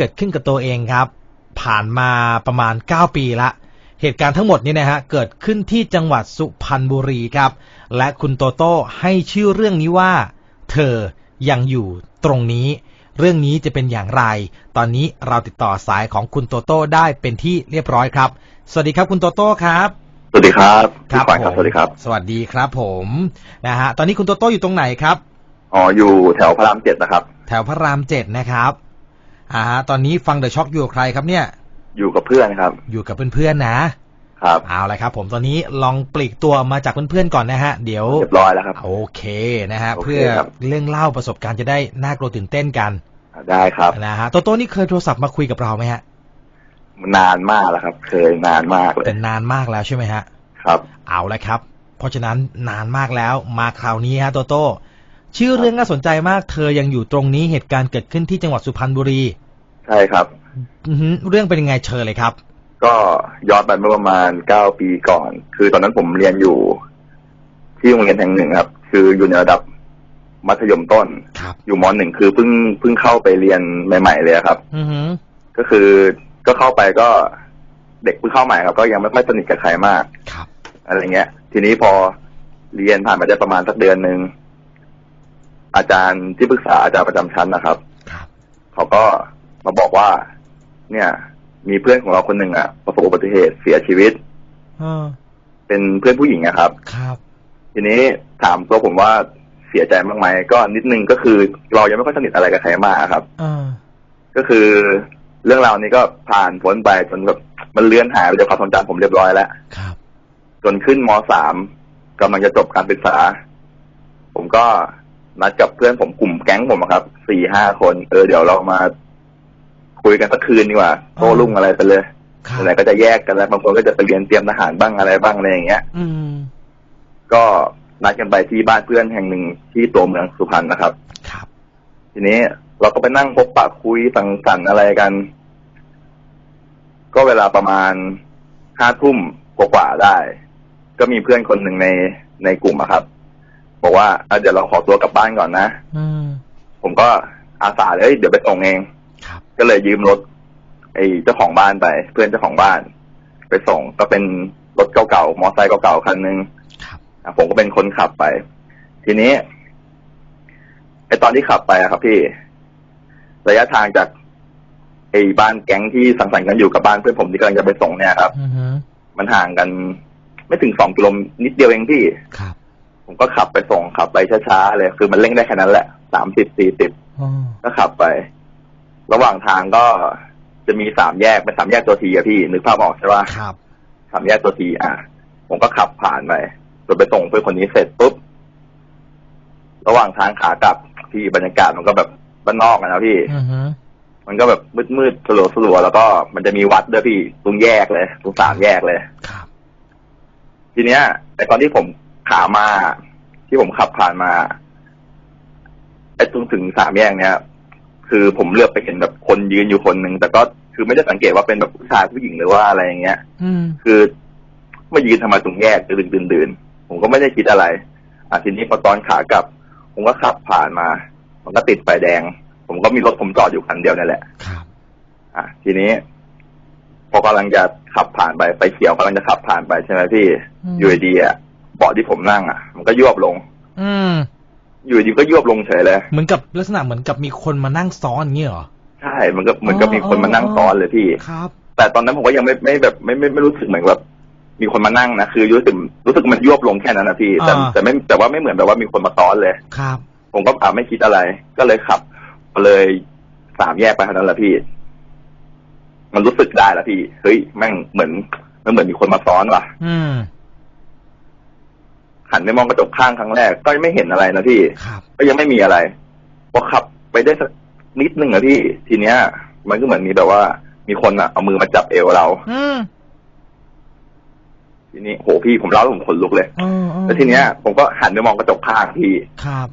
เกิดขึ้นกับตัวเองครับ ผ่านมาประมาณ 9 ปีละ เหตุการณ์ทั้งหมดนี้นะฮะเกิดขึ้นที่จังหวัดสุพรรณบุรีครับ และคุณโตโต้ให้ชื่อเรื่องนี้ว่า เธอยังอยู่ตรงนี้ เรื่องนี้จะเป็นอย่างไร ตอนนี้เราติดต่อสายของคุณโตโต้ได้เป็นที่เรียบร้อยครับ สวัสดีครับคุณโตโต้ครับสวัสดีครับพี่ขวัญครับผมสวัสดีครับ สวัสดีครับผมนะฮะตอนนี้คุณโตโต้อยู่ตรงไหนครับอ๋ออยู่แถวพระรามเจ็ดนะครับ แถวพระรามเจ็ดนะครับ อ่าฮะตอนนี้ฟังเดอะช็อคอยู่กับใครครับเนี่ย อยู่กับเพื่อนครับ อยู่กับเพื่อนๆนะครับ เอาละครับ ผมตอนนี้ลองปลีกตัวมาจากเพื่อนๆก่อนนะฮะ เดี๋ยวเรียบร้อยแล้วครับ โอเคนะฮะ โอเคเพื่อครับ เรื่องเล่าประสบการณ์จะได้น่ากลัวตื่นเต้นกันได้ครับนะฮะโตโต้นี่เคยโทรศัพท์มาคุยกับเราไหมฮะนานมากแล้วครับ เคยนานมากเลยเป็นนานมากแล้วใช่ไหมฮะ ครับ เอาละครับ เพราะฉะนั้นนานมากแล้วมาคราวนี้ฮะโตโต้ ชื่อเรื่องน่าสนใจมากเธอยังอยู่ตรงนี้เหตุการณ์เกิดขึ้นที่จังหวัดสุพรรณบุรีใช่ครับ อือหือเรื่องเป็นยังไงเชิญเลยครับ ก็ย้อนไปเมื่อประมาณเก้าปีก่อน คือตอนนั้นผมเรียนอยู่ ที่โรงเรียนแห่งหนึ่งครับ คืออยู่ในระดับมัธยมต้น ครับ อยู่มหนึ่งคือเพิ่งเพิ่งเข้าไปเรียนใหม่ ๆ เลยครับ อือหือก็คือก็เข้าไปก็เด็กเพิ่งเข้าใหม่ครับ ก็ยังไม่ค่อยสนิทกับใครมาก ครับ อะไรเงี้ย ทีนี้พอเรียนผ่านไปได้ประมาณสักเดือนหนึ่ง อาจารย์ที่ปรึกษาอาจารย์ประจำชั้นนะครับ ครับ เขาก็มาบอกว่า เนี่ย มีเพื่อนของเราคนหนึ่งอะประสบอุบัติเหตุเสียชีวิตเออเป็นเพื่อนผู้หญิงอะครับ ครับ ทีนี้ถามตัวผมว่าเสียใจบ้างไหมก็นิดนึงก็คือเรายังไม่ค่อยสนิทอะไรกับใครมากครับเออก็คือเรื่องราวนี้ก็ผ่านพ้นไปจนแบบมันเลื่อนหายไปจากความทรงจำผมเรียบร้อยแล้วครับ จนขึ้นมสามกำลังจะจบการศึกษา ผมก็ นัดกับเพื่อนผมกลุ่มแก๊งผมอะครับสี่ห้าคนเออเดี๋ยวเรามา คุยกันสักคืนดีกว่าโต้รุ่งอะไรไปเลยครับไหนๆก็จะแยกกันแล้วบางคนก็จะไปเรียนเตรียมทหารบ้างอะไรบ้างอะไรอย่างเงี้ย อืมก็นัดกันไปที่บ้านเพื่อนแห่งหนึ่งที่ตัวเมืองสุพรรณนะครับ ครับ ทีนี้เราก็ไปนั่งพบปะคุยสังสรรค์อะไรกัน ก็เวลาประมาณห้าทุ่มกว่าๆได้ ก็มีเพื่อนคนหนึ่งในในกลุ่มอะครับ บอกว่าอะเดี๋ยวเราขอตัวกลับบ้านก่อนนะ อืม ผมก็อาสาเลยเอ้ยเดี๋ยวไปส่งเองครับ ก็เลยยืมรถ ไอ้เจ้าของบ้านไป เพื่อนเจ้าของบ้าน ไปส่งก็เป็นรถเก่าๆมอไซค์เก่าๆคันหนึ่งครับ อะผมก็เป็นคนขับไป ทีนี้ไอตอนที่ขับไปอะครับ พี่ ระยะทางจากไอ้บ้านแก๊งที่สังสรรค์กันอยู่กับบ้านเพื่อนผมที่กำลังจะไปส่งเนี่ยครับ อือหือมันห่างกัน ไม่ถึงสองกิโลนิดเดียวเองพี่ ครับ ผมก็ขับไปส่งขับไปช้าๆเลย คือมันเร่งได้แค่นั้นแหละสามสิบสี่สิบอ๋อก็ขับไป ระหว่างทางก็จะมีสามแยกเป็นสามแยกตัวทีอะพี่นึกภาพออกใช่ปะ ครับ สามแยกตัวทีอะ ผมก็ขับผ่านไปจนไปส่งเพื่อนคนนี้เสร็จปุ๊บ ระหว่างทางขากลับพี่บรรยากาศมันก็แบบบ้านนอกอะนะพี่ อือหือมันก็แบบมืดๆสลัวสลัวๆแล้วก็มันจะมีวัดด้วยพี่ตรงแยกเลยตรงสามแยกเลย ครับ ทีเนี้ยแต่ตอนที่ผม ขามา ที่ผมขับผ่านมาไอ้ตรงถึงสามแยกเนี้ยคือผมเลือกไปเห็นแบบคนยืนอยู่คนหนึ่งแต่ก็คือไม่ได้สังเกตว่าเป็นแบบผู้ชายผู้หญิงหรือว่าอะไรอย่างเงี้ยอืมคือมายืนทำไมตรงแยกดึนดื่นๆผมก็ไม่ได้คิดอะไรอะทีนี้พอตอนขากลับ ผมก็ขับผ่านมา มันก็ติดไฟแดง ผมก็มีรถผมจอดอยู่คันเดียวนั่นแหละครับอะทีนี้ พอกำลังจะขับผ่านไปไฟเขียวกำลังจะขับผ่านไปใช่ไหมพี่อืมอยู่ดีๆอะ เบาะที่ผมนั่งอะ มันก็ยวบลง อืม อยู่ดีๆก็ยวบลงเฉยเลยเหมือนกับลักษณะเหมือนกับมีคนมานั่งซ้อนอย่างเงี้ยเหรอใช่มันก็เหมือนกับมีคนมานั่งซ้อนเลยพี่ครับ แต่ตอนนั้นผมก็ยังไม่ไม่แบบไม่ไม่ไม่รู้สึกเหมือนแบบมีคนมานั่งนะคือรู้สึกรู้สึกมันยวบลงแค่นั้นนะพี่แต่อ่าแต่ไม่แต่ว่าไม่เหมือนแบบว่ามีคนมาซ้อนเลยครับ ผมก็อ่าไม่คิดอะไร ก็เลยขับเลยสามแยกไปเท่านั้นแหละพี่ มันรู้สึกได้แล้วพี่ เฮ้ยแม่งเหมือนมันเหมือนมีคนมาซ้อนว่ะ อืม หันไปมองกระจกข้างครั้งแรก ก็ไม่เห็นอะไรนะพี่ ครับก็ยังไม่มีอะไรพอขับไปได้สักนิดนึงอะพี่ ทีเนี้ย มันก็เหมือนมีแบบว่า มีคนอะเอามือมาจับเอวเรา อืมทีนี้โหพี่ผมเล่าแล้วผมขนลุกเลยเออเออแล้วทีเนี้ย ผมก็หันไปมองกระจกข้างพี่ ครับ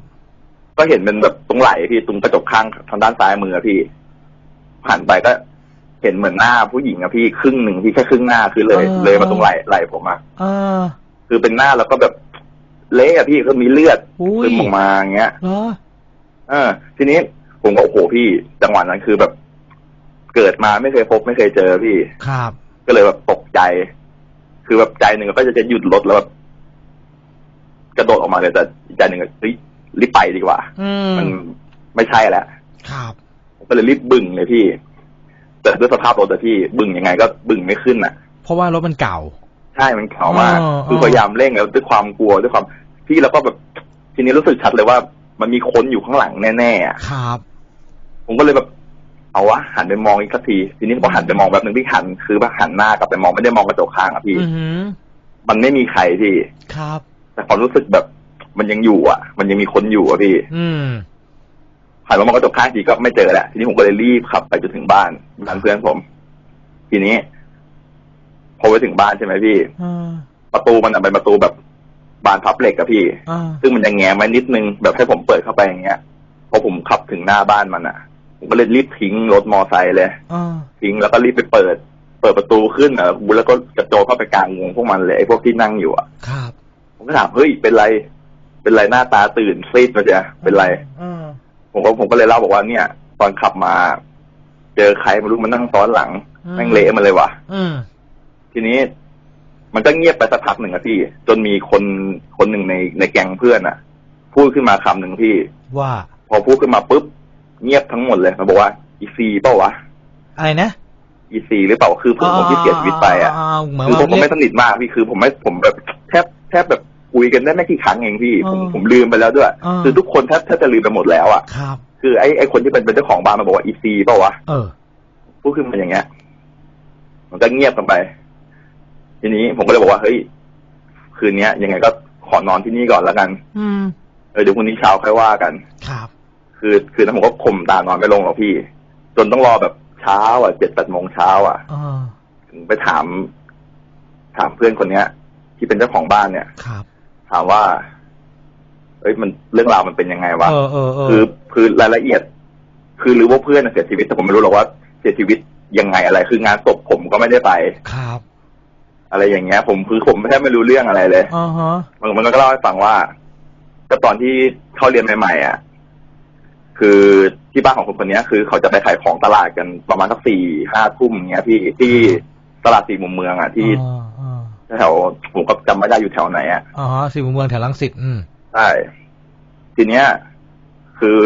ก็เห็นเป็นแบบตรงไหล่พี่ตรงกระจกข้างทางด้านซ้ายมืออะพี่หันไปก็ เห็นเหมือนหน้าผู้หญิงอะพี่ครึ่งหนึ่งที่แค่ครึ่งหน้าคือเลย เออ เลยมาตรงไหล่ไหล่ผมอะเออ คือเป็นหน้าแล้วก็แบบ เละอะพี่ก็มีเลือดอุ้ยซึมออกมาอย่างเงี้ยเหรอเออ ทีนี้ผมก็โอ้โหพี่ จังหวะนั้นคือแบบ เกิดมาไม่เคยพบไม่เคยเจอพี่ ครับ ก็เลยแบบตกใจ คือแบบใจหนึ่งก็จะจะหยุดรถแล้วแบบกระโดดออกมาเลยแต่อีกใจหนึ่งก็เฮ้ยรีบไปดีกว่าอืมมันไม่ใช่แล้วครับผมก็เลยรีบบึ่งเลยพี่ แต่ด้วยสภาพรถแต่พี่บึ่งยังไงก็บึ่งไม่ขึ้นอะ เพราะว่ารถมันเก่า ใช่มันเข่ามาก อ๋อคือพยายามเร่งแล้วด้วยความกลัวด้วยความพี่แล้วก็แบบทีนี้รู้สึกชัดเลยว่า มันมีคนอยู่ข้างหลังแน่ๆอะครับ ผมก็เลยแบบ เอาวะหันไปมองอีกสักที ทีนี้พอหันไปมองแบบนึงพี่หันคือว่าหันหน้ากลับไปมองไม่ได้มองกระจกข้างอะพี่ อือหือมันไม่มีใครพี่ ครับ แต่ความรู้สึกแบบ มันยังอยู่อะ มันยังมีคนอยู่อะพี่อืม หันมามองกระจกข้างทีก็ไม่เจอแหละทีนี้ผมก็เลยรีบขับไปจนถึงบ้านบ้านเพื่อนผม ทีนี้ พอไปถึงบ้านใช่ไหมพี่อ่าประตูมันอะเป็นประตูแบบบานพับเหล็กอะพี่อ่าซึ่งมันจะแง้มไว้นิดนึงแบบให้ผมเปิดเข้าไปอย่างเงี้ยพอผมขับถึงหน้าบ้านมันอะผมก็เลยรีบทิ้งรถมอไซค์เลยอ่าทิ้งแล้วก็รีบไปเปิด เปิดประตูขึ้นอะแล้วก็กระโจนเข้าไปกลางวงพวกมันเลยไอ้พวกที่นั่งอยู่อะครับผมก็ถามเฮ้ยเป็นไร เป็นไรหน้าตาตื่นซีดมาเจ้ะเป็นไรอ่าผมก็ผมก็เลยเล่าบอกว่าเนี่ย ตอนขับมา เจอใครไม่รู้มันนั่งซ้อนหลังอืมแม่งเละมาเลยว่ะอืม ทีนี้ มันก็เงียบไปสักพักหนึ่งอะพี่ จนมีคนคนหนึ่งในในแก๊งเพื่อนอะพูดขึ้นมาคำหนึ่งพี่ ว่า พอพูดขึ้นมาปุ๊บเงียบทั้งหมดเลยมันบอกว่า อีซีเปล่าวะอะไรนะอีซีหรือเปล่าคือผมผมที่เสียชีวิตไปอะาเหมือนคือว่าผมก็เรีไม่ยกสนิทมากพี่คือ ผมไม่ผมแบบแทบแทบแบบคุยกันได้ไม่กี่ครั้งเองพี่ ผมอ๋อผมลืมไปแล้วด้วยอ่าคือทุกคนแทบแทบจะลืมไปหมดแล้วอะครับคือไอ้ไอ้คนที่เป็นเป็นเจ้าของบ้านมันบอกว่าอีซีเปล่าวะเออพูดขึ้นมาอย่างเงี้ย มันก็เงียบกันไป ทีนี้ผมก็เลยบอกว่าเฮ้ยคืนเนี้ยยังไงก็ขอนอนที่นี่ก่อนแล้วกัน อืมเออเดี๋ยวพรุ่งนี้เช้าค่อยว่ากัน ครับ คือคือนั้นผมก็ข่มตานอนไม่ลงหรอกพี่ จนต้องรอแบบเช้า อะเจ็ดแปดโมงเช้าอะอ่าถึงไปถาม ถามเพื่อนคนเนี้ย ที่เป็นเจ้าของบ้านเนี่ย ครับ ถามว่า เอ้ยมันเรื่องราวมันเป็นยังไงวะเออเออเออคือคือรายละเอียด คือรู้ว่าเพื่อนน่ะเสียชีวิตแต่ผมไม่รู้หรอกว่าเสียชีวิตยังไงอะไร คืองานศพผมก็ไม่ได้ไป ครับ อะไรอย่างเงี้ย ผมคือผมแทบไม่รู้เรื่องอะไรเลยอ่าฮะมันมันก็เล่าให้ฟังว่า ก็ตอนที่เข้าเรียนใหม่ๆอะ คือที่บ้านของคนคนเนี้ยคือเขาจะไปขายของตลาดกันประมาณสักสี่ห้าทุ่มอย่างเงี้ยพี่ที่ตลาดสี่มุมเมืองอะที่อ่าอ่าแถวผมก็จำไม่ได้อยู่แถวไหนอะอ่าฮะสี่มุมเมืองแถวลังสิตอืมใช่ทีเนี้ย คือ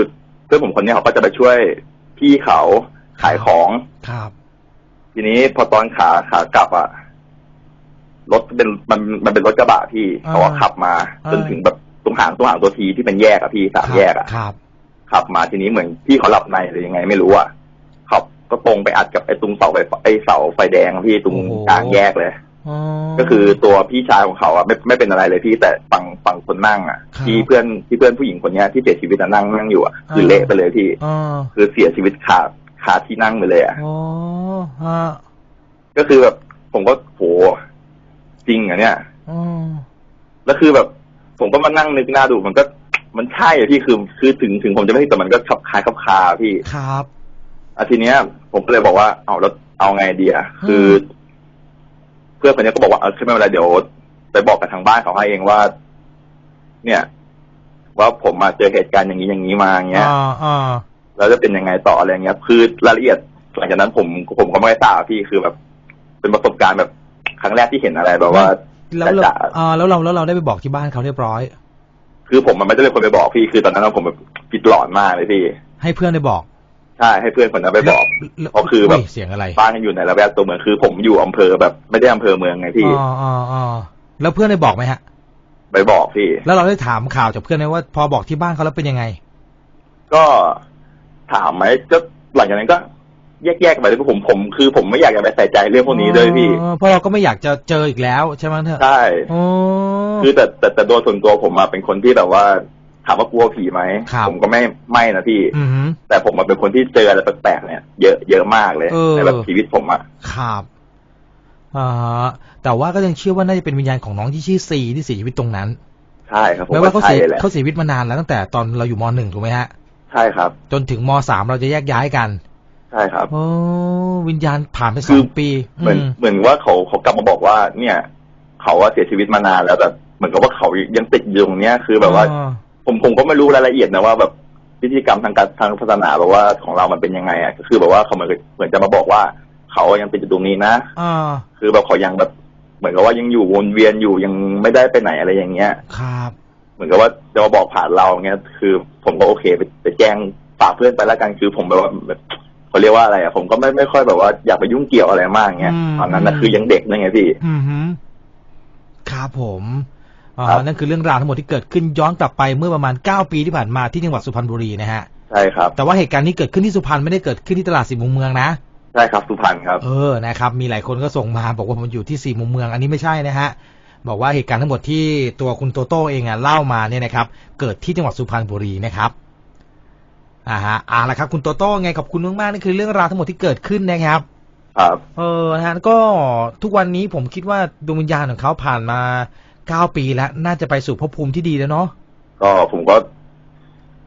เพื่อนผมคนเนี้ยเขาก็จะไปช่วยพี่เขาขายของครับ ทีนี้พอตอนขาขากลับอะ รถเป็นมันมันเป็นรถกระบะพี่อ่าเขาก็ขับมาอ่าจนถึงแบบตรงหางตรงหางตัวทีที่เป็นแยกอะพี่สามแยกอะครับขับมาทีนี้เหมือนพี่เขาหลับในหรือยังไงไม่รู้อะขับก็ตรงไปอัดกับไอ้ตรงเสาไฟไอ้เสาไฟแดงอะพี่ตรงโอ้โหกลางแยกเลยอ๋อก็คือตัวพี่ชายของเขาอะไม่ไม่เป็นอะไรเลยพี่แต่ฝั่งฝั่งคนนั่งอะครับที่เพื่อนที่เพื่อนผู้หญิงคนเนี้ยที่เสียชีวิตอะนั่งนั่งอยู่อะคืออ่าเละไปเลยพี่อ่าคือเสียชีวิตคาคาที่นั่งไปเลยอะอ๋อฮะก็คือแบบผมก็โห จริงเหรอเนี่ยอ๋อแล้วคือแบบ ผมก็มานั่งนึกหน้าดูมันก็ มันใช่อะพี่คือคือถึงถึงผมจะไม่แต่มันก็ขับคายขับคาพี่ครับ อาทีเนี้ย ผมก็เลยบอกว่าเอาแล้วเอาไงดีอะคือ เพื่อนคนเนี้ยก็บอกว่าเออคือไม่เป็นไรเดี๋ยวไปบอกกับทางบ้านเขาให้เองว่า เนี่ย ว่าผมมาเจอเหตุการณ์อย่างนี้อย่างนี้มาอย่างเงี้ยอ่าอ่าแล้วจะเป็นยังไงต่ออะไรเงี้ย คือรายละเอียดหลังจากนั้นผมผมก็ไม่ได้ทราบพี่คือแบบ เป็นประสบการณ์แบบ ครั้งแรกที่เห็นอะไรแบบว่าแล้วเราจะอ่าแล้วเราแล้วเราได้ไปบอกที่บ้านเขาเรียบร้อย คือผมมันไม่ได้เป็นคนไปบอกพี่คือตอนนั้นผมแบบปิดหลอนมากเลยพี่ให้เพื่อนได้บอกใช่ให้เพื่อนคนนั้นไปบอกแล้วเพราะคือแบบยเสียงอะไรบ้านกันอยู่ในละแวกตัวเมืองคือ ผมอยู่อำเภอแบบไม่ได้อำเภอเมืองไงพี่อ๋ออ๋ออ๋อแล้วเพื่อนได้บอกไหมฮะไปบอกพี่ แล้วเราได้ถามข่าวจากเพื่อนไหมว่า พอบอกที่บ้านเขาแล้วเป็นยังไง ก็ถามไหมก็หลังจากนั้นก็ แยกๆไปเลยผมผมคือผมไม่อยากจะไปใส่ใจเรื่องพวกนี้เลยพี่อ๋อเพราะเราก็ไม่อยากจะเจออีกแล้วใช่ไหมเถอะใช่อ๋อคือแต่แต่แต่โดยส่วนตัวผมอะเป็นคนที่แบบว่าถามว่ากลัวผีไหมครับผมก็ไม่ไม่นะพี่อือหือแต่ผมมาเป็นคนที่เจออะไรแปลกๆเนี่ยเยอะเยอะมากเลยเออในแบบชีวิตผมอะครับอ่าฮะแต่ว่าก็ยังเชื่อว่าน่าจะเป็นวิญญาณของน้องที่ชื่อซีที่เสียชีวิตตรงนั้นใช่ครับผมแม้ว่าเขาใช่เสียแหละเขาเสียชีวิตมานานแล้วตั้งแต่ตอนเราอยู่มหนึ่งถูกไหมฮะใช่ครับ จนถึงมสามเราจะแยกย้ายกัน ใช่ครับโอ้วิญญาณผ่านไปสคือองปี เหมือนอืมเหมือนว่าเขาเขากลับมาบอกว่า เนี่ย เขาว่าเสียชีวิตมานานแล้วแต่เหมือนกับว่าเขายังติดอยู่ตรงเนี้ยคือแบบว่าอ่ผมผมก็ไม่รู้รายละเอียดนะว่าแบบพิธีกรรมทางการทางศาสนาแบบว่าของเรามันเป็นยังไงอะก็คือแบบว่าเขาเหมือนเหมือนจะมาบอกว่า เขายังติดอยู่ตรงนี้นะอ่าคือแบบเขายังแบบ เหมือนกับว่ายังอยู่วนเวียนอยู่ยังไม่ได้ไปไหนอะไรอย่างเงี้ยครับ เหมือนกับว่าจะมาบอกผ่านเราเงี้ย คือ ผมก็โอเคไปไปแจ้งฝากเพื่อนไปแล้วกันคือผมแบบว่าแบบ เขาเรียกว่าอะไรอะผมก็ไม่ไม่ค่อยแบบว่าอยากไปยุ่งเกี่ยวอะไรมากเงี้ยอืม ตอนนั้นนะคือยังเด็กนั่นไงพี่ อือหือครับผมอ่าครับ นั่นคือเรื่องราวทั้งหมดที่เกิดขึ้นย้อนกลับไปเมื่อประมาณ 9 ปีที่ผ่านมาที่จังหวัดสุพรรณบุรีนะฮะ ใช่ครับ แต่ว่าเหตุการณ์นี้เกิดขึ้นที่สุพรรณไม่ได้เกิดขึ้นที่ตลาดสี่มุมเมืองนะ ใช่ครับสุพรรณครับ เออ นะครับ มีหลายคนก็ส่งมาบอกว่ามันอยู่ที่สี่มุมเมือง อันนี้ไม่ใช่นะฮะ บอกว่าเหตุการณ์ทั้งหมดที่ตัวคุณโตโต้เองอะเล่ามาเนี่ยนะครับ เกิดที่จังหวัดสุพรรณบุรีนะครับ อ่าฮะอ่าละครับ คุณโตโต้ไงขอบคุณมากๆนี่คือเรื่องราวทั้งหมดที่เกิดขึ้นนะครับ ครับ เออนะฮะก็ทุกวันนี้ผมคิดว่าดวงวิญญาณของเขาผ่านมาเก้าปีแล้ว น่าจะไปสู่ภพภูมิที่ดีแล้วเนาะก็ผมก็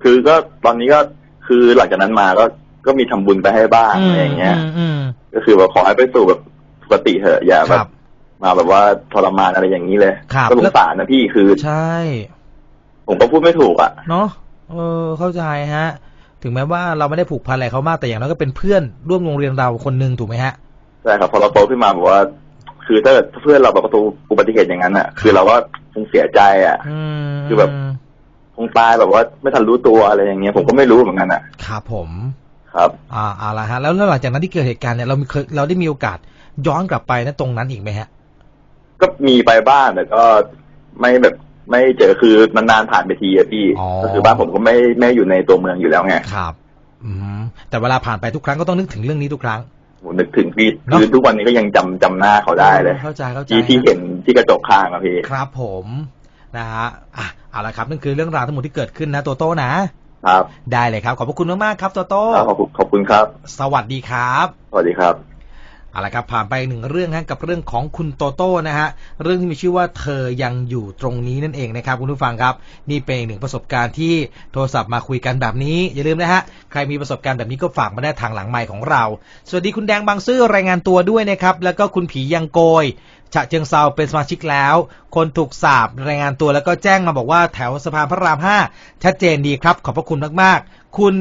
คือก็ตอนนี้ก็คือหลังจากนั้นมาก็ก็มีทำบุญไปให้บ้างอะไรอย่างเงี้ยมอืมก็คือแบบขอให้ไปสู่แบบปกติเถอะอย่าคแบรับบมาแบบว่าทรมานอะไรอย่างนี้เลยครับก็สงสารนะพี่คือใช่ ผมก็พูดไม่ถูกอะ เนาะเออเข้าใจฮะ ถึงแม้ว่าเราไม่ได้ผูกพันอะไรเขามากแต่อย่างน้อยก็เป็นเพื่อนร่วมโรงเรียนเราคนหนึ่งถูกไหมฮะใช่ครับพอเราโตขึ้นมาแบบว่า คือถ้าเกิดเพื่อนเราแบบประสบอุบัติเหตุอย่างนั้นอะ คือเราก็คงเสียใจอะอืมคือแบบคงตายแบบว่าไม่ทันรู้ตัวอะไรอย่างเงี้ยผมก็ไม่รู้เหมือนกันอะครับผมครับ อ่าเอาละฮะ แล้วแล้วหลังจากนั้นที่เกิดเหตุการณ์เนี่ยเรามีเคยเราได้มีโอกาสย้อนกลับไปนะตรงนั้นอีกไหมฮะ ก็มีไปบ้างแต่ก็ไม่แบบ ไม่เจอคือนานๆผ่านไปทีอะพี่ อ๋อ ก็คือบ้านผมก็ไม่ไม่อยู่ในตัวเมืองอยู่แล้วไงครับอืมแต่เวลาผ่านไปทุกครั้งก็ต้องนึกถึงเรื่องนี้ทุกครั้ง ผมนึกถึงพี่เนอะ คือทุกวันนี้ก็ยังจำจำหน้าเขาได้เลยเข้าใจเข้าใจที่ที่เห็นที่กระจกข้างอะพี่ครับผมนะฮะอะเอาละครับนั่นคือเรื่องราวทั้งหมดที่เกิดขึ้นนะโตโต้นะ ครับได้เลยครับ ขอบพระคุณมากๆครับโตโต้ ครับขอบคุณขอบคุณครับ สวัสดีครับ สวัสดีครับ เอาละครับผ่านไปหนึ่งเรื่องฮะกับเรื่องของคุณโตโต้นะฮะเรื่องที่มีชื่อว่าเธอยังอยู่ตรงนี้นั่นเองนะครับคุณผู้ฟังครับ นี่เป็นหนึ่งประสบการณ์ที่โทรศัพท์มาคุยกันแบบนี้ อย่าลืมนะฮะใครมีประสบการณ์แบบนี้ก็ฝากมาได้ทางหลังไมค์ของเรา สวัสดีคุณแดงบางซื่อรายงานตัวด้วยนะครับแล้วก็คุณผียังโกย ฉะเชิงเซาเป็นสมาชิกแล้ว คนถูกสาบรายงานตัวแล้วก็แจ้งมาบอกว่าแถวสะพานพระรามห้าชัดเจนดีครับ ขอบพระคุณมากๆ คุณ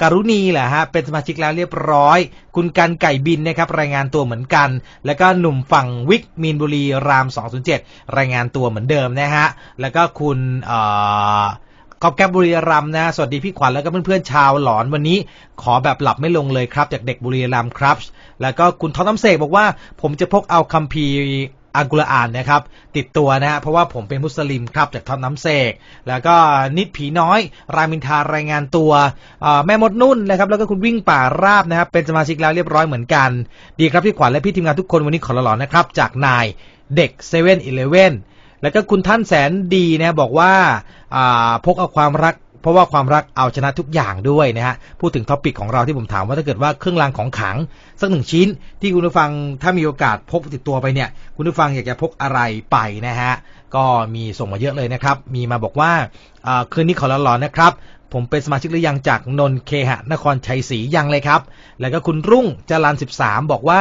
การุณีแหละฮะเป็นสมาชิกแล้วเรียบร้อย คุณกันไก่บินนะครับรายงานตัวเหมือนกัน แล้วก็หนุ่มฝั่งวิกมีนบุรีราม 207 รายงานตัวเหมือนเดิมนะฮะแล้วก็คุณเอ่อ ขอบแก้บบุรีรัมนะ สวัสดีพี่ขวัญแล้วก็เพื่อนๆชาวหลอนวันนี้ขอแบบหลับไม่ลงเลยครับ จากเด็กบุรีรัมครับ แล้วก็คุณทอมน้ำเสกบอกว่า ผมจะพกเอาคัมภีร์อัลกุรอานนะครับ ติดตัวนะฮะเพราะว่าผมเป็นมุสลิมครับ จากทอมน้ำเสก แล้วก็นิดผีน้อย รามินทารายงานตัว แม่มดนุ่นนะครับ แล้วก็คุณวิ่งป่าราบนะครับ เป็นสมาชิกแล้วเรียบร้อยเหมือนกัน ดีครับพี่ขวัญและพี่ทีมงานทุกคนวันนี้ขอหลอนนะครับ จากนายเด็กเซเว่นอีเลเว่นแล้วก็คุณท่านแสนดีนะบอกว่า พกเอาความรัก เพราะว่าความรักเอาชนะทุกอย่างด้วยนะฮะพูดถึงท็อปิกของเราที่ผมถามว่าถ้าเกิดว่าเครื่องรางของขังสักหนึ่งชิ้น ที่คุณผู้ฟังถ้ามีโอกาสพกติดตัวไปเนี่ย คุณผู้ฟังอยากจะพกอะไรไปนะฮะก็มีส่งมาเยอะเลยนะครับ มีมาบอกว่าคืนนี้ขอหลอนๆนะครับผมเป็นสมาชิกหรือยังจากนนท์เคหะนครชัยศรียังเลยครับ แล้วก็คุณรุ่งจรัน13 บอกว่า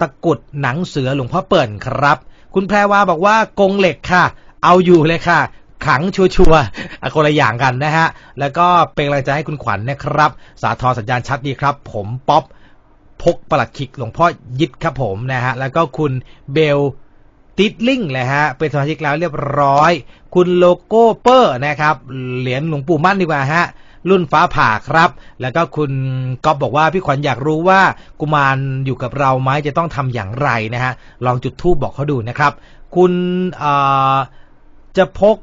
ตะกุดหนังเสือหลวงพ่อเปิ่นครับ คุณแพรวาบอกว่ากงเหล็กค่ะ เอาอยู่เลยค่ะ ขังชัวร์ๆอะคนละอย่างกันนะฮะ แล้วก็เป็นกำลังใจให้คุณขวัญนะครับ สาทรสัญญาณชัดดีครับ ผมป๊อปพกประหลัดขิกหลวงพ่อยิดครับผมนะฮะ แล้วก็คุณเบลติดลิงเลยฮะ เป็นสมาชิกแล้วเรียบร้อย คุณโลโก้เปอร์นะครับ เหรียญหลวงปู่มั่นดีกว่าฮะ รุ่นฟ้าผ่าครับ แล้วก็คุณก๊อฟบอกว่าพี่ขวัญอยากรู้ว่ากุมารอยู่กับเราไหมจะต้องทำอย่างไรนะฮะ ลองจุดทูบบอกเขาดูนะครับ คุณจะพก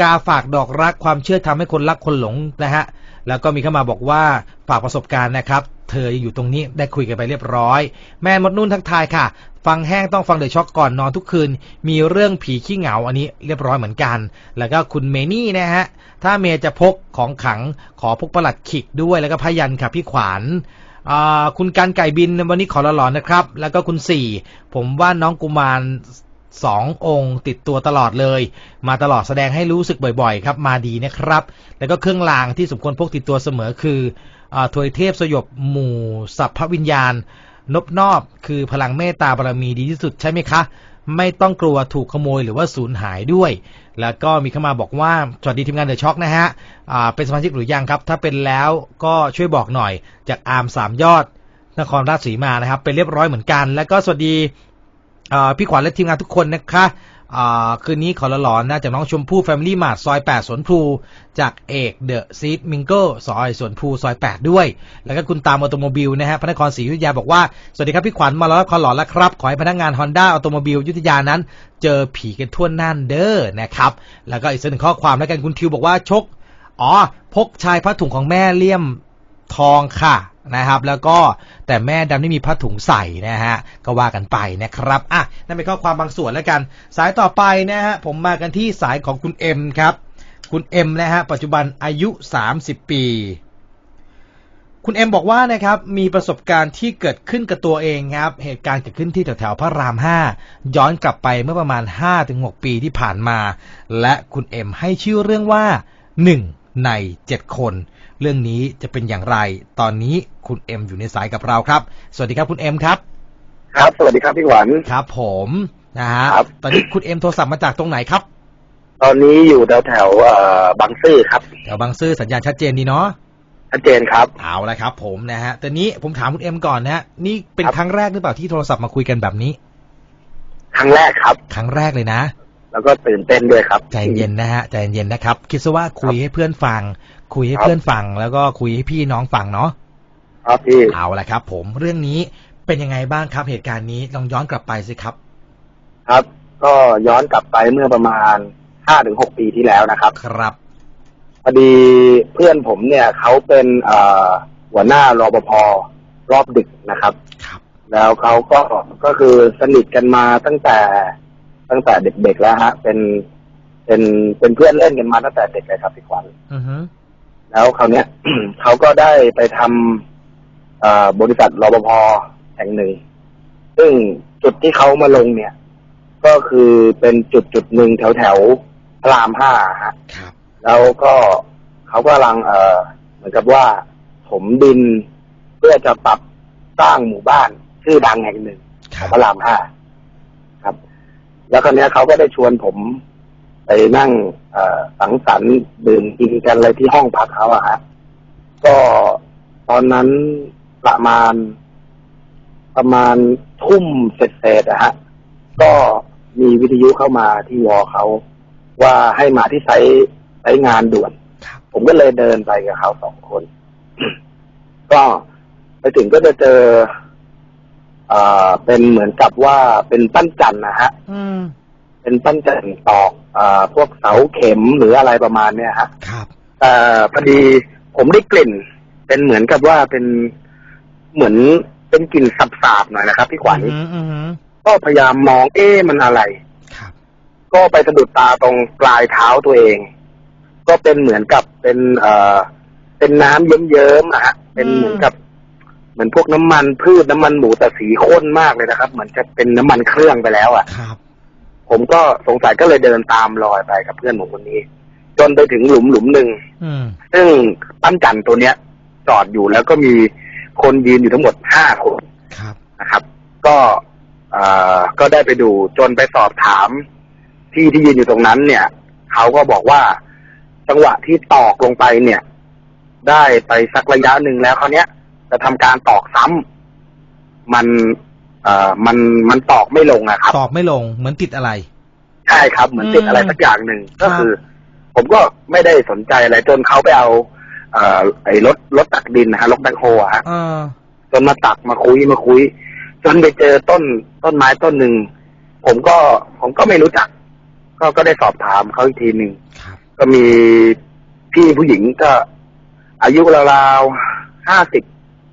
กาฝากดอกรักความเชื่อทำให้คนรักคนหลงนะฮะ แล้วก็มีเข้ามาบอกว่าฝากประสบการณ์นะครับ เธอยังอยู่ตรงนี้ได้คุยกันไปเรียบร้อย แม่มดนุ่นทักทายค่ะ ฟังแห้งต้องฟังเดอะช็อกก่อนนอนทุกคืน มีเรื่องผีขี้เหงาอันนี้เรียบร้อยเหมือนกัน แล้วก็คุณเมนี่นะฮะ ถ้าเมย์จะพกของขังขอพกประหลัดขิกด้วยแล้วก็พยันค่ะพี่ขวัญอ่าคุณการไก่บินวันนี้ขอละหลอนนะครับ แล้วก็คุณสี่ผมว่าน้องกุมาร สององค์ติดตัวตลอดเลย มาตลอดแสดงให้รู้สึกบ่อยๆ ครับ มาดีนะครับ แล้วก็เครื่องรางที่สมควรพกติดตัวเสมอคือถวยเทพสยบหมู่สัพพวิญญาณ นบนอบคือพลังเมตตาบารมีดีที่สุดใช่ไหมคะ ไม่ต้องกลัวถูกขโมยหรือว่าสูญหายด้วย แล้วก็มีเข้ามาบอกว่า สวัสดีทีมงานเดอะช็อคนะฮะเป็นสมาชิกหรือยังครับ ถ้าเป็นแล้วก็ช่วยบอกหน่อยจากอาร์มสามยอดนครราชสีมานะครับเป็นเรียบร้อยเหมือนกัน แล้วก็สวัสดี พี่ขวัญและทีมงานทุกคนนะคะคืนนี้ขอละหลอนนะจากน้องชมพู่แฟมิลี่มาร์ทซอย8สวนพลูจากเอกเดอะซีดมิงเกิลซอยสวนพลูซอย 8 ด้วย แล้วก็คุณตามออโตโมบิลนะฮะพระนครศรีอยุธยาบอกว่า สวัสดีครับพี่ขวัญมาแล้วขอหลอนแล้วครับ ขอให้พนักงานฮอนด้าออโตโมบิลยุธยานั้น เจอผีกันทั่วหน้านเด้อนะครับ แล้วก็อีกสักหนึ่งข้อความแล้วกันคุณทิวบอกว่าชกอ๋อพกชายผ้าถุงของแม่เลี่ยมทองค่ะ นะครับ แล้วก็แต่แม่ดำไม่มีผ้าถุงใส่นะฮะก็ว่ากันไปนะครับอะนั่นเป็นข้อความบางส่วนแล้วกัน สายต่อไปนะฮะผมมากันที่สายของคุณเอ็มครับ คุณเอ็มนะฮะปัจจุบันอายุ 30 ปี คุณเอ็มบอกว่านะครับมีประสบการณ์ที่เกิดขึ้นกับตัวเองครับ เหตุการณ์เกิดขึ้นที่แถวๆพระราม 5 ย้อนกลับไปเมื่อประมาณ 5-6 ปีที่ผ่านมา และคุณเอ็มให้ชื่อเรื่องว่า 1 ใน 7 คน เรื่องนี้จะเป็นอย่างไร ตอนนี้คุณเอ็มอยู่ในสายกับเราครับ สวัสดีครับคุณเอ็มครับ ครับ สวัสดีครับพี่หวานครับ ผมนะฮะครับตอนนี้คุณเอ็มโทรศัพท์มาจากตรงไหนครับ ตอนนี้อยู่แถวแถวๆเอ่อบางซื่อครับแถวบางซื่อสัญญาณชัดเจนดีเนาะชัดเจนครับเอาละครับ ผมนะฮะแต่นี้ผมถามคุณเอ็มก่อนนะฮะนี่เป็นครับครั้งแรกหรือเปล่าที่โทรศัพท์มาคุยกันแบบนี้ ครั้งแรกครับ ครั้งแรกเลยนะ แล้วก็ตื่นเต้นด้วยครับ ใจเย็นนะฮะใจเย็นนะครับ คิดซะว่าคุยให้เพื่อนฟัง คุยให้ครับเพื่อนฟัง แล้วก็คุยให้พี่น้องฟังเนาะครับพี่เอาละครับ ผมเรื่องนี้เป็นยังไงบ้างครับเหตุการณ์นี้ลองย้อนกลับไปสิครับ ครับ ก็ย้อนกลับไปเมื่อประมาณห้าถึงหกปีที่แล้วนะครับ ครับพอดีเพื่อนผมเนี่ยเขาเป็นเอ่อหัวหน้ารปภรอบดึกนะครับ ครับ แล้วเขาก็ก็คือสนิทกันมาตั้งแต่ ตั้งแต่เด็กๆแล้วฮะ เป็นเป็นเป็นเพื่อนเล่นกันมาตั้งแต่เด็กเลยครับพี่ขวัญอือฮึแล้วคราวเนี้ย เขาก็ได้ไปทำเอ่อบริษัทรปภแห่งหนึ่ง ซึ่งจุดที่เขามาลงเนี่ย ก็คือเป็นจุดจุดหนึ่งแถวแถวๆพระรามห้าฮะ ครับ แล้วก็เขากำลังเอ่อเหมือนกับว่าถมดินเพื่อจะปรับสร้างหมู่บ้านชื่อดังแห่งหนึ่งครับพระรามห้าครับ แล้วคราวเนี้ยเขาก็ได้ชวนผมไปนั่งเอ่อสังสรรค์ดื่มกินกันอะไรที่ห้องพักเขาอะฮะก็ตอนนั้นประมาณ ประมาณทุ่มเศษๆอะฮะ ก็มีวิทยุเข้ามาที่วอเขาว่าให้มาที่ไซต์ไซต์งานด่วนครับผมก็เลยเดินไปกับเขาสองคน ก็ไปถึงก็จะเจอเอ่อเป็นเหมือนกับว่าเป็นปั้นจันทร์นะฮะอืม เป็นปั้นจันทร์ตอกเอ่อพวกเสาเข็มหรืออะไรประมาณเนี้ยฮะครับเอ่อพอดีผมได้กลิ่น เป็นเหมือนกับว่าเป็นเหมือนเป็นกลิ่นสาบๆหน่อยนะครับพี่ขวัญอือฮึอือฮึก็พยายามมองเอ๊ะมันอะไร ครับ ก็ไปสะดุดตาตรงปลายเท้าตัวเอง ก็เป็นเหมือนกับเป็นเอ่อเป็นน้ำเยิ้มๆอะฮะเป็นเหมือนกับ เหมือนพวกน้ำมันพืชน้ำมันหมูแต่สีข้นมากเลยนะครับ เหมือนจะเป็นน้ำมันเครื่องไปแล้วอะ่ะครับ ผมก็สงสัยก็เลยเดินตามรอยไปกับเพื่อนผมคนนี้ จนไปถึงหลุมหลุมหนึ่งอืมซึ่งปั้นจันทร์ตัวเนี้ยจอดอยู่แล้วก็มีคนยืนอยู่ทั้งหมดห้าคนครับนะครับ ก็เอ่อก็ได้ไปดูจนไปสอบถามที่ที่ยืนอยู่ตรงนั้น เนี่ยเขาก็บอกว่าจังหวะที่ตอกลงไปเนี่ย ได้ไปสักระยะหนึ่งแล้วคราวเนี้ย จะทำการตอกซ้ำมัน เอ่อมันมันตอกไม่ลงอะครับ ตอบไม่ลง เหมือนติดอะไร ใช่ครับ เหมือนติดอืมอะไรสักอย่างหนึ่งครับก็คือ ผมก็ไม่ได้สนใจอะไรจนเขาไปเอา เอ่อ ไอ้รถรถตักดินนะฮะรถแบคโฮอะฮะเออจนมาตักมาคุยมาคุย จนไปเจอต้นต้นไม้ต้นหนึ่งผมก็ผมก็ไม่รู้จัก ก็ก็ได้สอบถามเขาอีกทีหนึ่งครับก็มีพี่ผู้หญิงก็อายุราวๆห้าสิบ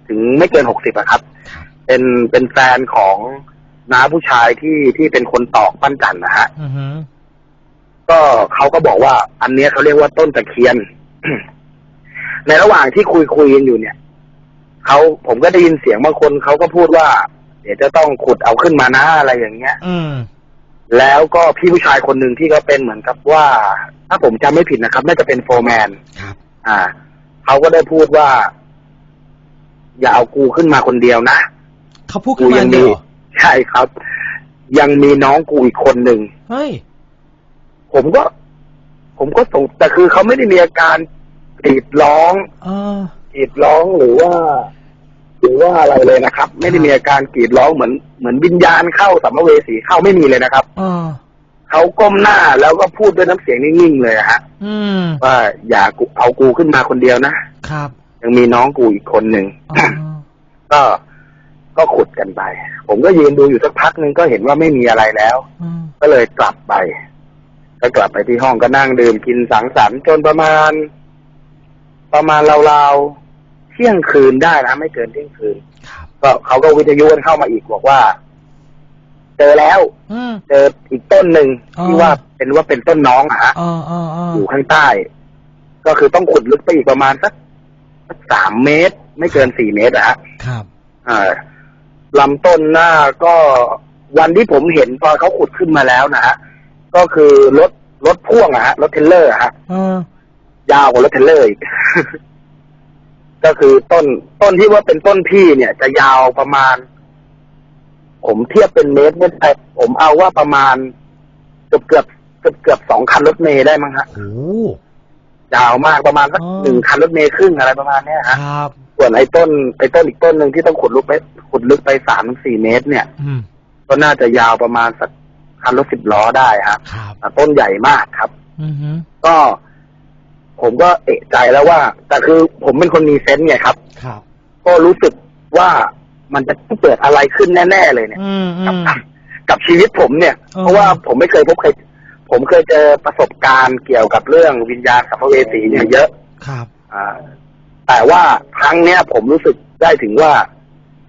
ถึงไม่เกินหกสิบอะครับครับ เป็นเป็นแฟนของน้าผู้ชายที่ที่เป็นคนตอกปั้นจันทร์นะฮะอือฮึก็เขาก็บอกว่า อันเนี้ยเขาเรียกว่าต้นตะเคียน ในระหว่างที่คุยคุยกันอยู่เนี่ยเขาผมก็ได้ยินเสียงบางคนเขาก็พูดว่า เดี๋ยวจะต้องขุดเอาขึ้นมานะอะไรอย่างเงี้ย อืมแล้วก็พี่ผู้ชายคนหนึ่งที่เขาเป็นเหมือนกับว่า ถ้าผมจำไม่ผิดนะครับ น่าจะเป็นโฟร์แมน ครับ อ่าเขาก็ได้พูดว่า อย่าเอากูขึ้นมาคนเดียวนะเขาพูดขึ้นมาเดียวเหรอใช่ครับ ยังมีน้องกูอีกคนหนึ่งเฮ้ยผมก็ ผมก็สงแต่คือเขาไม่ได้มีอาการกรีดร้องเออกรีดร้องหรือว่า หรือว่าอะไรเลยนะครับ ไม่ได้มีอาการกรีดร้องเหมือนเหมือนวิญญาณเข้าสัมภเวสีเข้าไม่มีเลยนะครับเออเขาก้มหน้าแล้วก็พูดด้วยน้ำเสียงนิ่งๆเลยอะฮะอืมว่าอย่ากูเอากูขึ้นมาคนเดียวนะครับ ยังมีน้องกูอีกคนหนึ่งอ๋อก็ก็ขุดกันไป ผมก็ยืนดูอยู่สักพักหนึ่งก็เห็นว่าไม่มีอะไรแล้วอืมก็เลยกลับไป ก็กลับไปที่ห้องก็นั่งดื่มกินสังสรรค์จนประมาณ ประมาณราวๆเที่ยงคืนได้นะไม่เกินเที่ยงคืนครับก็เขาก็วิทยุกันเข้ามาอีกบอกว่า เจอแล้วอืมเจออีกต้นหนึ่งอ๋อที่ว่าเป็นว่าเป็นต้นน้องอะฮะอ๋ออ๋ออ๋ออยู่ข้างใต้ ก็คือต้องขุดลึกไปอีกประมาณสัก สักสามเมตร ไม่เกินสี่เมตรอะฮะครับอ่าลำต้นหน้าก็วันที่ผมเห็นตอนเขาขุดขึ้นมาแล้วนะฮะก็คือรถรถพ่วงอะฮะรถเทรลเลอร์อะฮะเออยาวกว่ารถเทรลเลอร์อีกก็คือต้นต้นที่ว่าเป็นต้นพี่เนี่ย จะยาวประมาณ ผมเทียบเป็นเมตรเนี่ยแต่ผมเอาว่าประมาณเกือบเกือบเกือบเกือบสองคันรถเมย์ได้มั้งฮะโอ้ ยาวมากประมาณสักอ๋อ หนึ่งคันรถเมย์ครึ่งอะไรประมาณเนี้ยคฮะรับ ส่วนไอ้ต้นไอ้ต้นอีกต้นหนึ่งที่ต้องขุดลึกไปขุดลึกไปสามถึงสี่เมตร เนี่ย อืมก็น่าจะยาวประมาณสักคันรถสิบล้อได้ฮะครับแต่ต้นใหญ่มากครับ อือฮึก็ ผมก็เอะใจแล้วว่า แต่คือผมเป็นคนมีเซนส์ไงครับ ครับ ก็รู้สึกว่ามันจะต้องเกิดอะไรขึ้นแน่ ๆ เลยเนี่ย อืมอืกับม กับชีวิตผมเนี่ยอ๋อเพราะว่าผมไม่เคยพบเคย ผมเคยเจอประสบการณ์เกี่ยวกับเรื่องวิญญาณสัมภเวสีเนี่ยเยอะ ครับ อ่า แต่ว่าครั้งเนี้ยผมรู้สึกได้ถึงว่า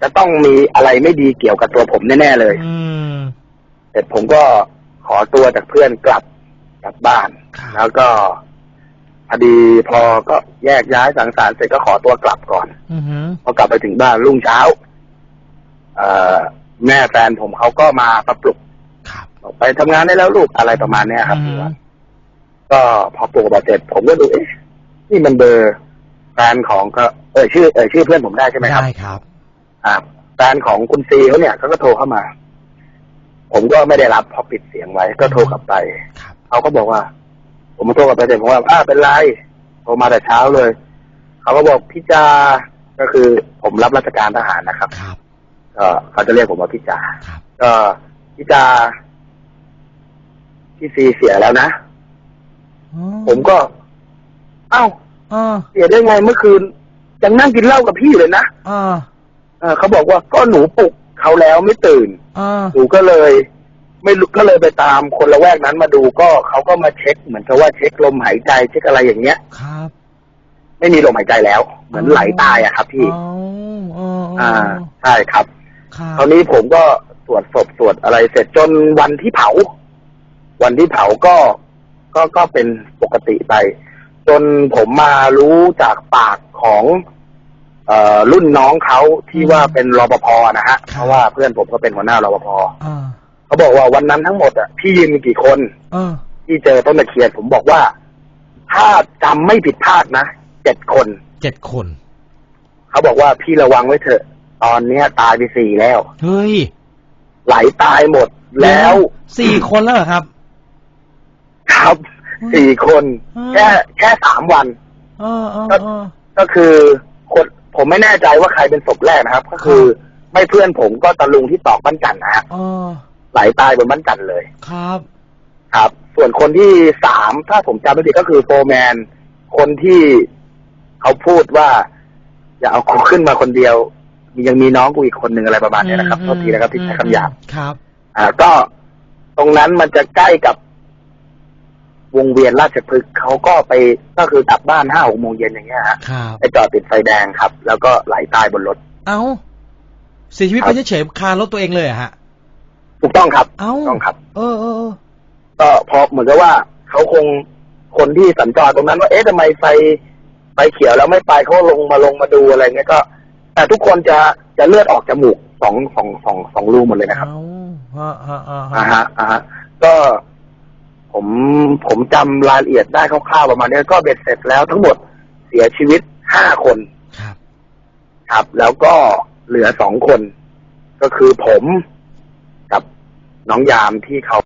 จะต้องมีอะไรไม่ดีเกี่ยวกับตัวผมแน่ๆเลย อืม เสร็จผมก็ขอตัวจากเพื่อนกลับกลับบ้าน ครับ แล้วก็พอดีพอก็แยกย้ายสังสรรค์เสร็จก็ขอตัวกลับก่อน อือฮึพอกลับไปถึงบ้านรุ่งเช้า เอ่อ แม่แฟนผมเขาก็มาประปลุกครับบอก ไปทำงานได้แล้วลูกอะไรประมาณเนี้ยครับอืมก็พอปลุกมาเสร็จผมก็ดูเอ๊ะนี่มันเบอร์แฟนของก็เออชื่อเออชื่อเพื่อนผมได้ใช่ไหมครับได้ครับอ่าแฟนของคุณซีเขาเนี่ยเขาก็โทรเข้ามา ผมก็ไม่ได้รับเพราะปิดเสียงไว้ ก็โทรกลับไปครับเขาก็บอกว่า ผมมาโทรกลับไปเสร็จผมว่าอ้าเป็นไรโทรมาแต่เช้าเลยเขาก็บอกพี่จาก็คือผมรับราชการทหารนะครับครับก็เขาจะเรียกผมว่าพี่จาครับก็พี่จา พี่ซีเสียแล้วนะ อ๋อผมก็ เอ้า อ่าเสียได้ไงเมื่อคืนยังนั่งกินเหล้ากับพี่อยู่เลยนะอ่าเออเขาบอกว่าก็หนูปลุกเขาแล้วไม่ตื่น อ่าหนูก็เลย ไม่รู้ก็เลยไปตามคนละแวกนั้นมาดูก็เขาก็มาเช็ค เหมือนกับว่าเช็คลมหายใจเช็คอะไรอย่างเงี้ย ครับ ไม่มีลมหายใจแล้ว เหมือนไหลตายอะครับ พี่ อ๋ออ๋ออ่า ใช่ครับ ครับคราวนี้ผมก็ตรวจศพตรวจอะไรเสร็จจนวันที่เผา วันที่เผาก็ก็ก็เป็นปกติไป จนผมมารู้จากปากของ เอ่อรุ่นน้องเขาที่ว่าเป็นรปภนะฮะเพราะว่าเพื่อนผมก็เป็นหัวหน้ารปภอ่าเขาบอกว่าวันนั้นทั้งหมดอะพี่ยืนมีกี่คนอ่าที่เจอต้นตะเคียนผมบอกว่า ถ้าจำไม่ผิดพลาดนะเจ็ดคน เจ็ดคน เขาบอกว่าพี่ระวังไว้เถอะ ตอนเนี้ยตายไปสี่แล้ว เฮ้ยไหลตายหมดแล้ว สี่คนแล้วเหรอครับ ครับอืมสี่คนอืมแค่แค่สามวันอ่าอ่าก็อ่าก็คือคนผมไม่แน่ใจว่าใครเป็นศพแรกนะครับ ก็คือไม่เพื่อนผมก็ตะลุงที่ตอกบ้านจันทร์นะฮะอ่าไหลตายบนบ้านจันทร์เลย ครับ ครับ ส่วนคนที่สามถ้าผมจำไม่ผิดก็คือโฟร์แมน คนที่เขาพูดว่าอย่าเอากูขึ้นมาคนเดียวมียังมีน้องกูอีกคนหนึ่งอะไรประมาณเนี้ยนะครับอืมโทษทีนะครับที่ใช้คำหยาบ ครับ อ่า ก็ตรงนั้นมันจะใกล้กับ วงเวียนราชพฤกษ์เขาก็ไปก็คือกลับบ้านห้าหกโมงเย็นอย่างเงี้ยฮะครับ ไปจอดติดไฟแดงครับ แล้วก็ไหลตายบนรถ เอ้าเสียชีวิตไปเฉยๆคารถตัวเองเลยเหรอะฮะ ถูกต้องครับเอ้าถูกต้องครับ เออเออเออก็พอเหมือนกับว่าเขาคงคนที่สัญจรตรงนั้นว่าเอ๊ะทำไมไฟไฟเขียวแล้วไม่ไปเขาลงมาลงมาดูอะไรเงี้ยก็ แต่ทุกคนจะจะเลือดออกจมูกสองสองสองสองรูหมดเลยนะครับเอ้าฮะฮะฮะอ่าฮะอ่าฮะก็ ผมผมจำรายละเอียดได้คร่าวๆประมาณนี้ก็เบ็ดเสร็จแล้วทั้งหมดเสียชีวิตห้าคนครับ ครับ แล้วก็เหลือสองคน ก็คือผมกับน้องยามที่เขา